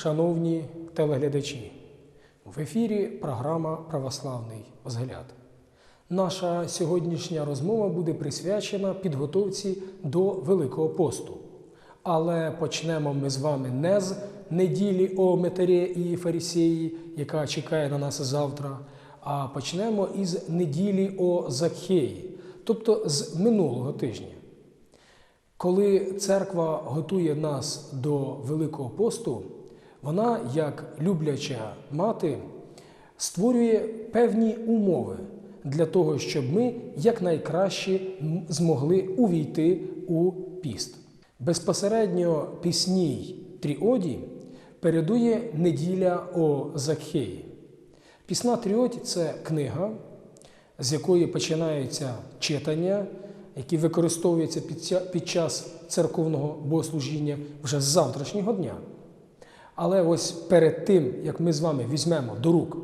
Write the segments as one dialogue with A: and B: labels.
A: шановні телеглядачі. В ефірі програма Православний взгляд. Наша сьогоднішня розмова буде присвячена підготовці до Великого посту. Але почнемо ми з вами не з неділі о Метарі і Фарисеї, яка чекає на нас завтра, а почнемо із неділі о Закхеї, тобто з минулого тижня. Коли церква готує нас до Великого посту, вона, як любляча мати, створює певні умови для того, щоб ми якнайкраще змогли увійти у піст. Безпосередньо пісній тріоді передує неділя о Закхеї. Пісна тріоді це книга, з якої починаються читання, які використовуються під час церковного богослужіння вже з завтрашнього дня. Але ось перед тим, як ми з вами візьмемо до рук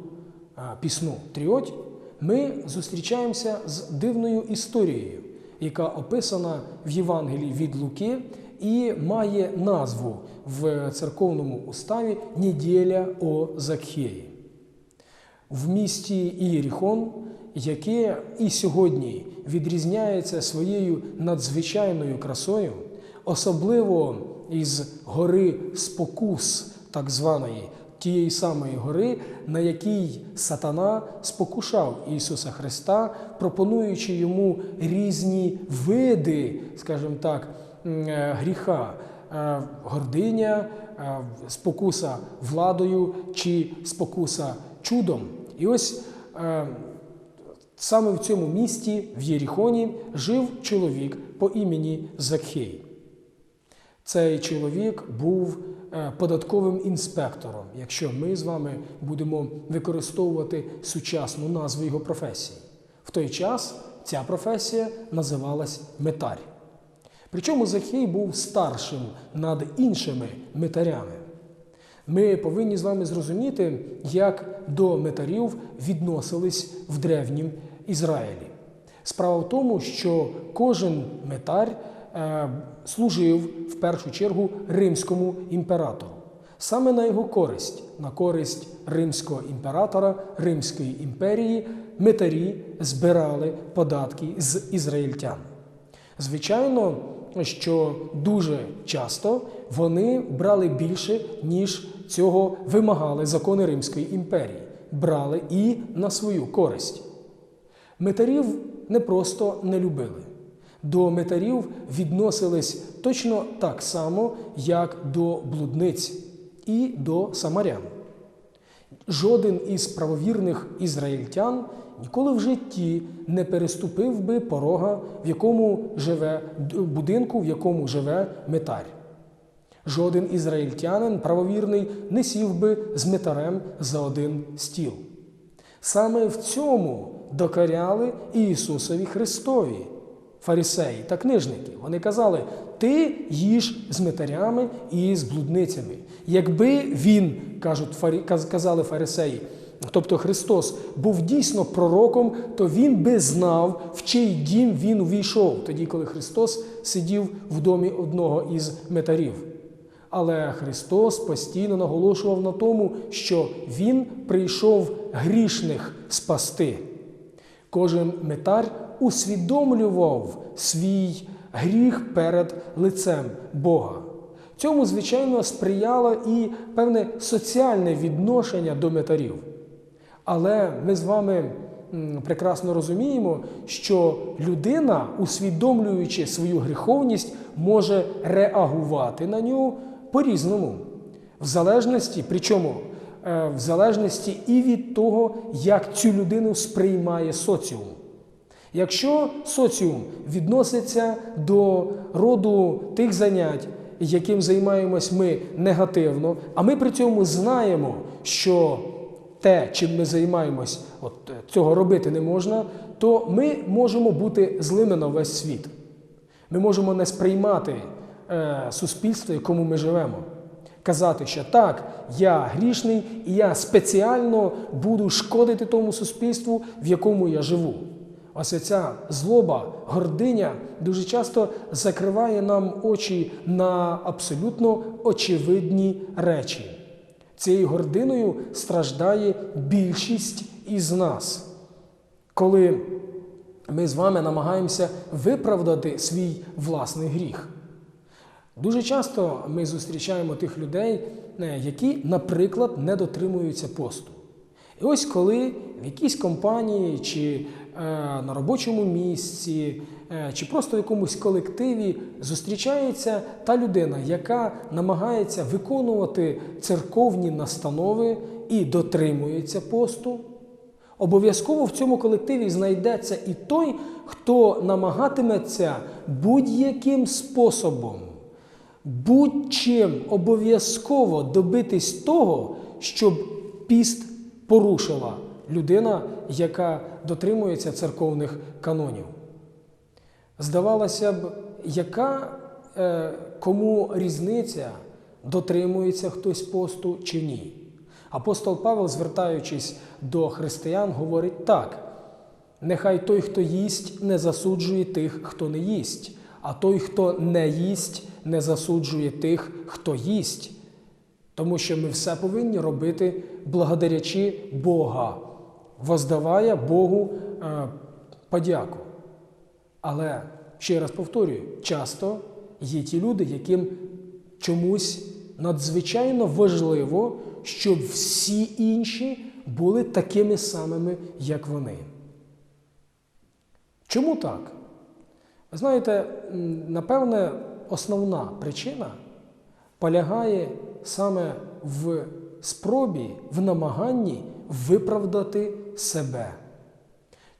A: пісну Тріоть, ми зустрічаємося з дивною історією, яка описана в Євангелії від Луки і має назву в церковному уставі Неділя о Закхеї в місті Ієріхон, яке і сьогодні відрізняється своєю надзвичайною красою, особливо із гори Спокус, так званої тієї самої гори, на якій сатана спокушав Ісуса Христа, пропонуючи йому різні види, скажімо так, е, гріха. Е, гординя, е, спокуса владою чи спокуса чудом. І ось саме в цьому місті, в Єріхоні, жив чоловік по імені Закхей. Цей чоловік був е, податковим інспектором, якщо ми з вами будемо використовувати сучасну назву його професії. В той час ця професія називалась метарь. Причому Захей був старшим над іншими метарями. Ми повинні з вами зрозуміти, як до метарів відносились в древнім Ізраїлі. Справа в тому, що кожен метар е, служив в першу чергу римському імператору. Саме на його користь, на користь римського імператора, Римської імперії, метарі збирали податки з ізраїльтян. Звичайно, що дуже часто вони брали більше, ніж цього вимагали закони Римської імперії, брали і на свою користь. Метарів не просто не любили. До метарів відносились точно так само, як до блудниць і до самарян. Жоден із правовірних ізраїльтян ніколи в житті не переступив би порога, в якому живе будинку, в якому живе метар. Жоден ізраїльтянин правовірний не сів би з метарем за один стіл. Саме в цьому докоряли Ісусові Христові, фарисеї та книжники. Вони казали: ти їж з метарями і з блудницями. Якби він, кажуть, фарі- казали фарисеї, тобто Христос був дійсно пророком, то він би знав, в чий дім він увійшов, тоді, коли Христос сидів в домі одного із метарів. Але Христос постійно наголошував на тому, що Він прийшов грішних спасти. Кожен метар усвідомлював свій гріх перед лицем Бога. Цьому, звичайно, сприяло і певне соціальне відношення до метарів. Але ми з вами прекрасно розуміємо, що людина, усвідомлюючи свою гріховність, може реагувати на нього по-різному. В залежності, причому е, в залежності і від того, як цю людину сприймає соціум. Якщо соціум відноситься до роду тих занять, яким займаємось ми негативно, а ми при цьому знаємо, що те, чим ми займаємось, от е, цього робити не можна, то ми можемо бути злими на весь світ. Ми можемо не сприймати е, суспільство, якому ми живемо. Казати, що так, я грішний, і я спеціально буду шкодити тому суспільству, в якому я живу. Ось ця злоба, гординя дуже часто закриває нам очі на абсолютно очевидні речі. Цією гординою страждає більшість із нас, коли ми з вами намагаємося виправдати свій власний гріх. Дуже часто ми зустрічаємо тих людей, е, які, наприклад, не дотримуються посту. І ось коли в якійсь компанії чи е, на робочому місці, е, чи просто в якомусь колективі зустрічається та людина, яка намагається виконувати церковні настанови і дотримується посту, обов'язково в цьому колективі знайдеться і той, хто намагатиметься будь-яким способом, будь-чим обов'язково добитись того, щоб піст порушила людина, яка дотримується церковних канонів. Здавалося б, яка е, кому різниця, дотримується хтось посту чи ні? Апостол Павел, звертаючись до християн, говорить так: нехай той, хто їсть, не засуджує тих, хто не їсть, а той, хто не їсть, не засуджує тих, хто їсть. Тому що ми все повинні робити благодарячи Бога, воздавая Богу е, подяку. Але ще раз повторюю, часто є ті люди, яким чомусь надзвичайно важливо, щоб всі інші були такими самими, як вони. Чому так? Знаєте, напевне, основна причина полягає саме в спробі, в намаганні виправдати себе.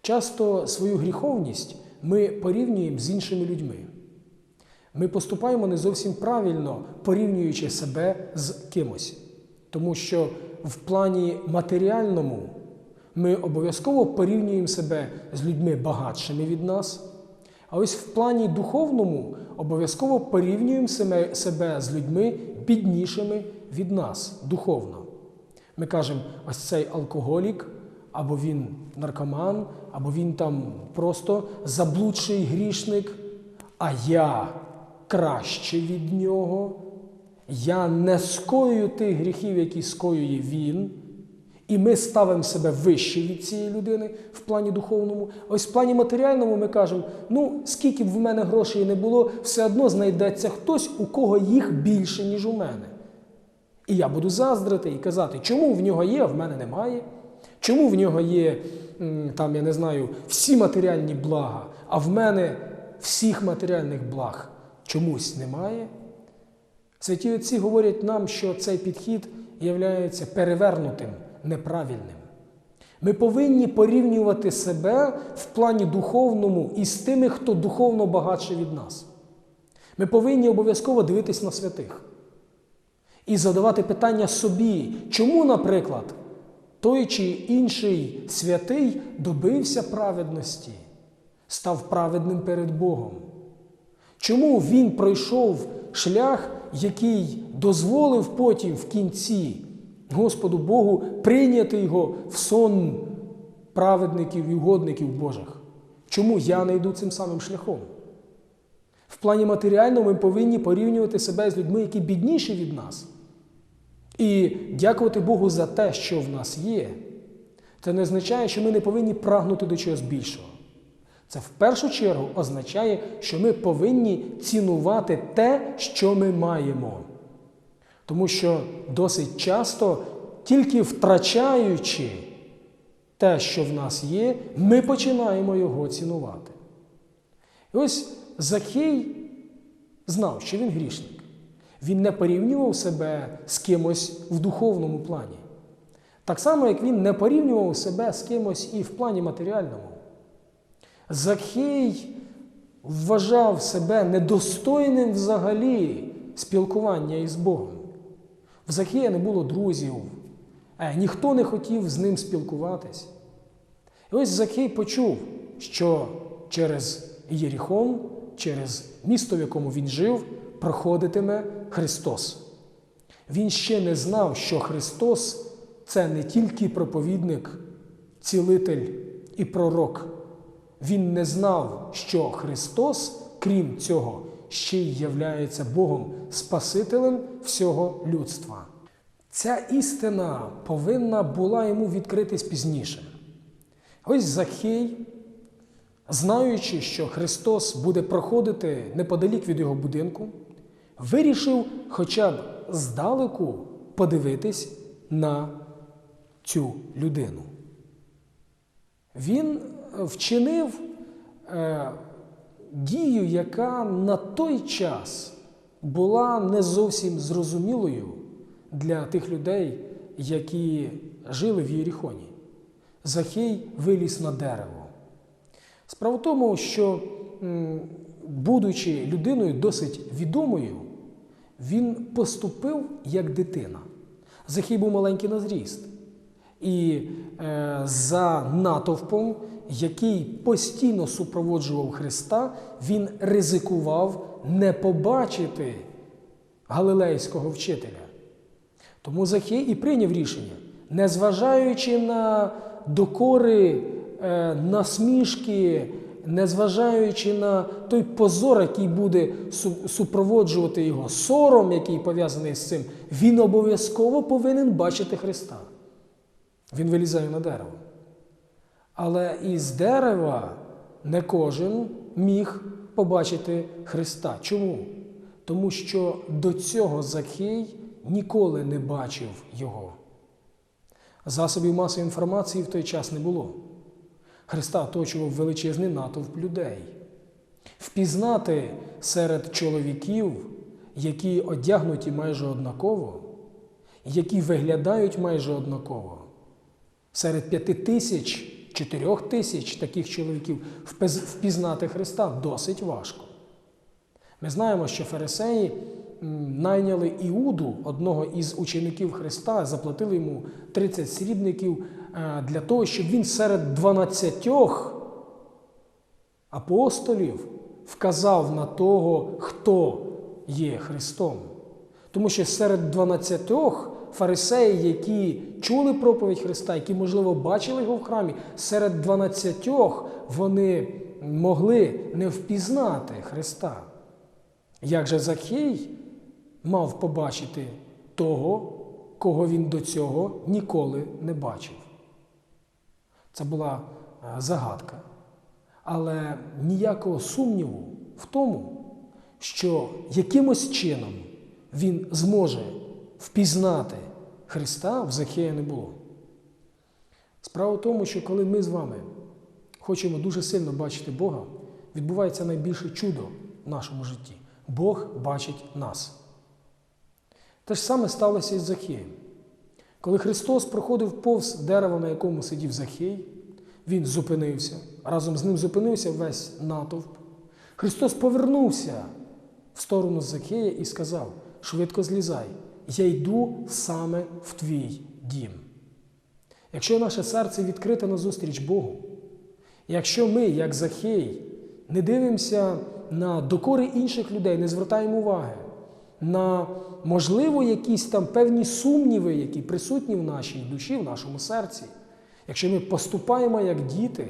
A: Часто свою гріховність ми порівнюємо з іншими людьми. Ми поступаємо не зовсім правильно, порівнюючи себе з кимось. Тому що в плані матеріальному ми обов'язково порівнюємо себе з людьми багатшими від нас. А ось в плані духовному обов'язково порівнюємо себе- з людьми біднішими від нас духовно. Ми кажемо, ось цей алкоголік, або він наркоман, або він там просто заблудший грішник, а я краще від нього. Я не скоюю тих гріхів, які скоює він. І ми ставимо себе вище від цієї людини в плані духовному. Ось в плані матеріальному ми кажемо: ну, скільки б в мене грошей не було, все одно знайдеться хтось, у кого їх більше, ніж у мене. І я буду заздрити і казати, чому в нього є, а в мене немає. Чому в нього є, там, я не знаю, всі матеріальні блага, а в мене всіх матеріальних благ чомусь немає. Святі отці говорять нам, що цей підхід є перевернутим, неправильним. Ми повинні порівнювати себе в плані духовному із тими, хто духовно багатше від нас. Ми повинні обов'язково дивитись на святих і задавати питання собі, чому, наприклад, той чи інший святий добився праведності, став праведним перед Богом. Чому він пройшов шлях, який дозволив потім в кінці Господу Богу прийняти його в сон праведників і угодників Божих? Чому я не йду цим самим шляхом? В плані матеріальному ми повинні порівнювати себе з людьми, які бідніші від нас. І дякувати Богу за те, що в нас є. Це не означає, що ми не повинні прагнути до чогось більшого. Це в першу чергу означає, що ми повинні цінувати те, що ми маємо. Тому що досить часто, тільки втрачаючи те, що в нас є, ми починаємо його цінувати. І ось Захей знав, що він грішник. Він не порівнював себе з кимось в духовному плані. Так само, як він не порівнював себе з кимось і в плані матеріальному. Захей вважав себе недостойним взагалі спілкування із Богом. В Захея не було друзів, е, ніхто не хотів з ним спілкуватись. І ось Захей почув, що через Єріхон, через місто, в якому він жив, проходитиме Христос. Він ще не знав, що Христос це не тільки проповідник, цілитель і пророк. Він не знав, що Христос, крім цього, ще й являється Богом Спасителем всього людства. Ця істина повинна була йому відкритись пізніше. Ось Захей, знаючи, що Христос буде проходити неподалік від його будинку, вирішив хоча б здалеку подивитись на цю людину. Він вчинив е, дію, яка на той час була не зовсім зрозумілою для тих людей, які жили в Єріхоні. Захей виліз на дерево. Справа в тому, що, будучи людиною досить відомою, він поступив як дитина. Захей був маленький на зріст. І е, за натовпом, який постійно супроводжував Христа, він ризикував не побачити галилейського вчителя. Тому Захей і прийняв рішення, незважаючи на докори, е, насмішки, незважаючи на той позор, який буде супроводжувати його, сором, який пов'язаний з цим, він обов'язково повинен бачити Христа. Він вилізає на дерево. Але із дерева не кожен міг побачити Христа. Чому? Тому що до цього Захей ніколи не бачив його. Засобів масової інформації в той час не було. Христа оточував величезний натовп людей. Впізнати серед чоловіків, які одягнуті майже однаково, які виглядають майже однаково, серед п'яти тисяч, чотирьох тисяч таких чоловіків впізнати Христа досить важко. Ми знаємо, що фарисеї найняли Іуду, одного із учеників Христа, заплатили йому 30 срібників е, для того, щоб він серед 12 апостолів вказав на того, хто є Христом. Тому що серед 12 фарисеїв, які чули проповідь Христа, які, можливо, бачили його в храмі, серед 12 вони могли не впізнати Христа. Як же Захей мав побачити того, кого він до цього ніколи не бачив? Це була е, загадка. Але ніякого сумніву в тому, що якимось чином він зможе впізнати Христа в Захея не було. Справа в тому, що коли ми з вами хочемо дуже сильно бачити Бога, відбувається найбільше чудо в нашому житті. Бог бачить нас. Те ж саме сталося із Захеєм. Коли Христос проходив повз дерева, на якому сидів Захей, він зупинився. Разом з ним зупинився весь натовп. Христос повернувся в сторону Захея і сказав: швидко злізай, я йду саме в твій дім. Якщо наше серце відкрите назустріч Богу, якщо ми, як Захей, не дивимося на докори інших людей, не звертаємо уваги на, можливо, якісь там певні сумніви, які присутні в нашій душі, в нашому серці, якщо ми поступаємо як діти,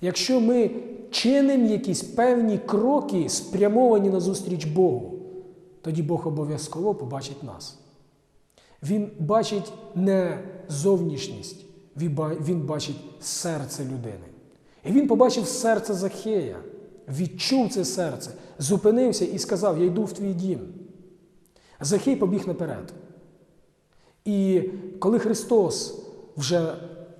A: якщо ми чинимо якісь певні кроки, спрямовані на зустріч Богу, тоді Бог обов'язково побачить нас. Він бачить не зовнішність, він бачить серце людини. І він побачив серце Захея, відчув це серце, зупинився і сказав: Я йду в твій дім. Захей побіг наперед. І коли Христос вже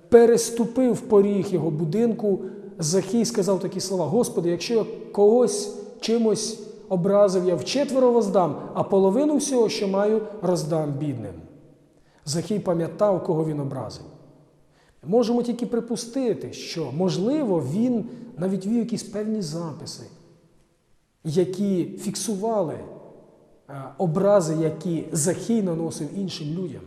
A: переступив поріг його будинку, Захій сказав такі слова: Господи, якщо я когось чимось образив, я вчетверо воздам, а половину всього, що маю, роздам бідним. Захій пам'ятав, кого він образив. Можемо тільки припустити, що, можливо, він навіть вів якісь певні записи, які фіксували е, образи, які Захій наносив іншим людям.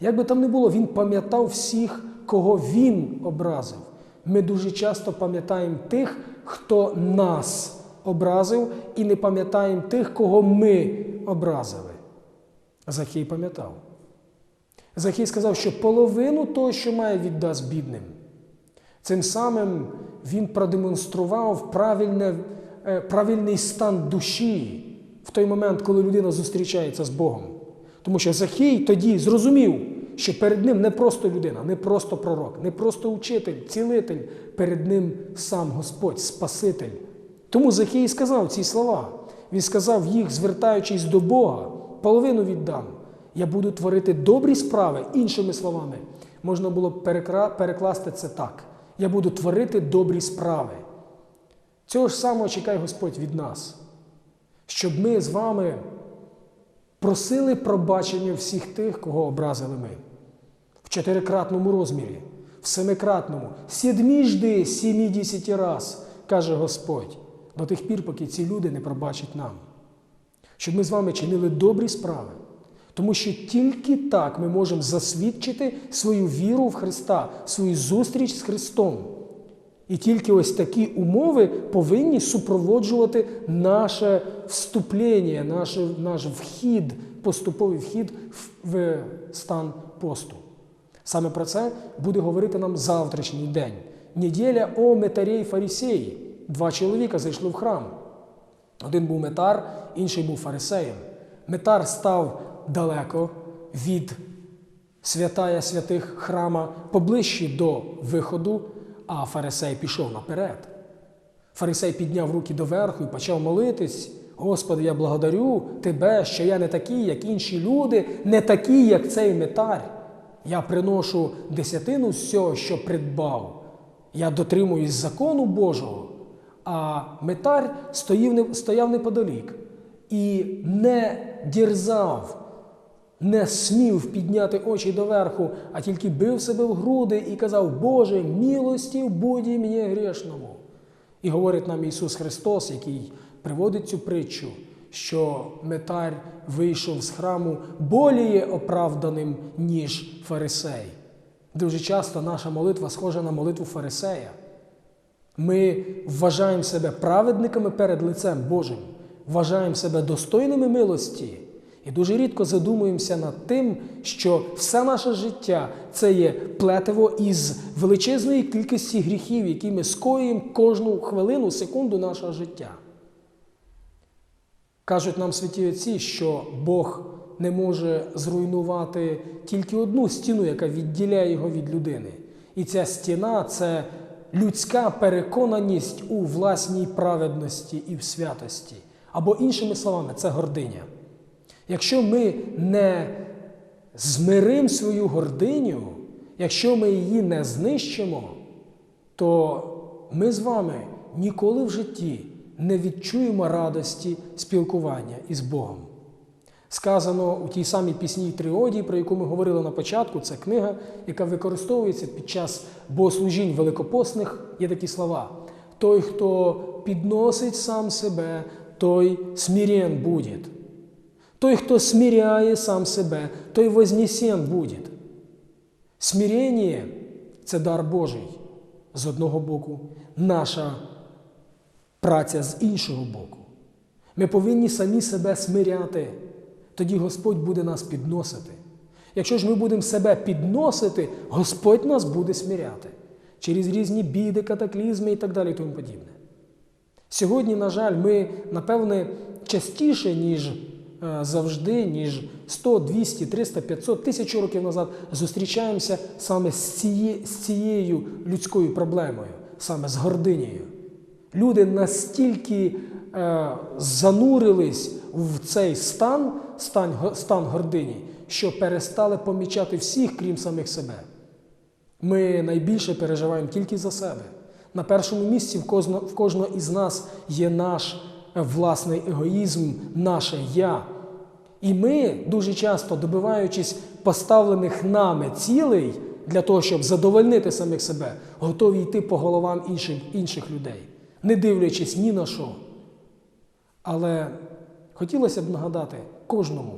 A: Як би там не було, він пам'ятав всіх, кого він образив. Ми дуже часто пам'ятаємо тих, хто нас образив, і не пам'ятаємо тих, кого ми образили. Захій пам'ятав. Захій сказав, що половину того, що має, віддасть бідним. Цим самим він продемонстрував правильне, е, правильний стан душі в той момент, коли людина зустрічається з Богом. Тому що Захій тоді зрозумів, що перед ним не просто людина, не просто пророк, не просто учитель, цілитель, перед ним сам Господь, Спаситель. Тому Захій сказав ці слова. Він сказав їх, звертаючись до Бога, половину віддам. Я буду творити добрі справи, іншими словами, можна було перекласти це так. Я буду творити добрі справи. Цього ж самого чекає Господь від нас, щоб ми з вами просили пробачення всіх тих, кого образили ми. В чотирикратному розмірі, в семикратному, сідміжди сімідесяти раз, каже Господь, до тих пір, поки ці люди не пробачать нам. Щоб ми з вами чинили добрі справи. Тому що тільки так ми можемо засвідчити свою віру в Христа, свою зустріч з Христом. І тільки ось такі умови повинні супроводжувати наше вступлення, наш, наш вхід, поступовий вхід в, стан посту. Саме про це буде говорити нам завтрашній день. Неділя о метарі й фарисеї. Два чоловіка зайшли в храм. Один був метар, інший був фарисеєм. Метар став далеко від святая святих храма, поближче до виходу, а фарисей пішов наперед. Фарисей підняв руки доверху і почав молитись. Господи, я благодарю Тебе, що я не такий, як інші люди, не такий, як цей метар. Я приношу десятину з цього, що придбав. Я дотримуюсь закону Божого. А метар стояв, стояв неподалік і не дірзав, не смів підняти очі доверху, а тільки бив себе в груди і казав, Боже, милостів буді мені грішному. І говорить нам Ісус Христос, який приводить цю притчу, що метар вийшов з храму боліє оправданим, ніж фарисей. Дуже часто наша молитва схожа на молитву фарисея. Ми вважаємо себе праведниками перед лицем Божим, вважаємо себе достойними милості і дуже рідко задумуємося над тим, що все наше життя це є плетиво із величезної кількості гріхів, які ми скоюємо кожну хвилину, секунду нашого життя. Кажуть нам святі отці, що Бог не може зруйнувати тільки одну стіну, яка відділяє його від людини. І ця стіна це людська переконаність у власній праведності і в святості. Або іншими словами, це гординя. Якщо ми не змиримо свою гординю, якщо ми її не знищимо, то ми з вами ніколи в житті не відчуємо радості спілкування із Богом. Сказано у тій самій пісні Тріодії, про яку ми говорили на початку, це книга, яка використовується під час богослужінь великопосних, є такі слова. Той, хто підносить сам себе, той смирен буде. Той, хто смиряє сам себе, той вознесен буде. Смирення – це дар Божий з одного боку, наша праця з іншого боку. Ми повинні самі себе смиряти, тоді Господь буде нас підносити. Якщо ж ми будемо себе підносити, Господь нас буде смиряти через різні біди, катаклізми і так далі і тому подібне. Сьогодні, на жаль, ми, напевне, частіше, ніж е, завжди, ніж 100, 200, 300, 500, тисячу років назад зустрічаємося саме з, ціє, з цією людською проблемою, саме з гординею. Люди настільки е, занурились в цей стан, стан, гордині, що перестали помічати всіх, крім самих себе. Ми найбільше переживаємо тільки за себе. На першому місці в кожного, в кожного із нас є наш власний егоїзм, наше я. І ми дуже часто, добиваючись поставлених нами цілей для того, щоб задовольнити самих себе, готові йти по головам інших, інших людей, не дивлячись ні на що. Але хотілося б нагадати кожному,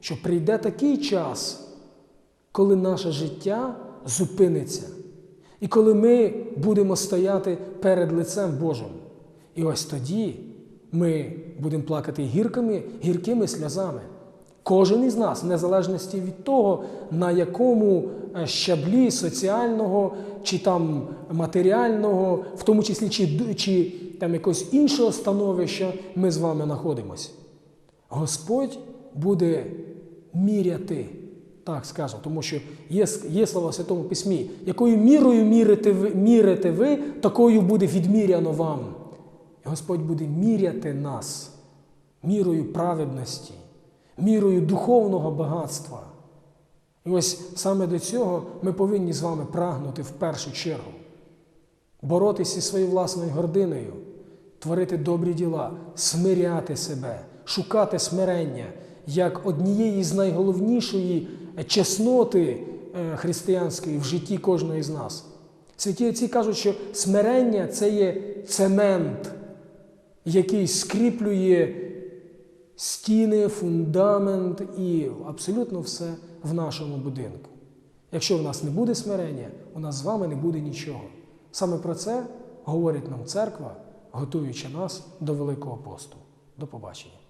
A: що прийде такий час, коли наше життя зупиниться. І коли ми будемо стояти перед лицем Божим, і ось тоді ми будемо плакати гіркими, гіркими сльозами. Кожен із нас, в незалежності від того, на якому е, щаблі соціального чи там матеріального, в тому числі чи, чи там якогось іншого становища ми з вами знаходимося. Господь буде міряти, так скажемо, тому що є, є слова в Святому Письмі, якою мірою мірите ви, мірите ви, такою буде відміряно вам. І Господь буде міряти нас мірою праведності, мірою духовного багатства. І ось саме до цього ми повинні з вами прагнути в першу чергу. Боротися зі своєю власною гординою, творити добрі діла, смиряти себе, шукати смирення як однієї з найголовнішої чесноти е, християнської в житті кожної з нас. Святі отці кажуть, що смирення це є цемент, який скріплює стіни, фундамент і абсолютно все в нашому будинку. Якщо в нас не буде смирення, у нас з вами не буде нічого. Саме про це говорить нам церква, готуючи нас до Великого посту. До побачення.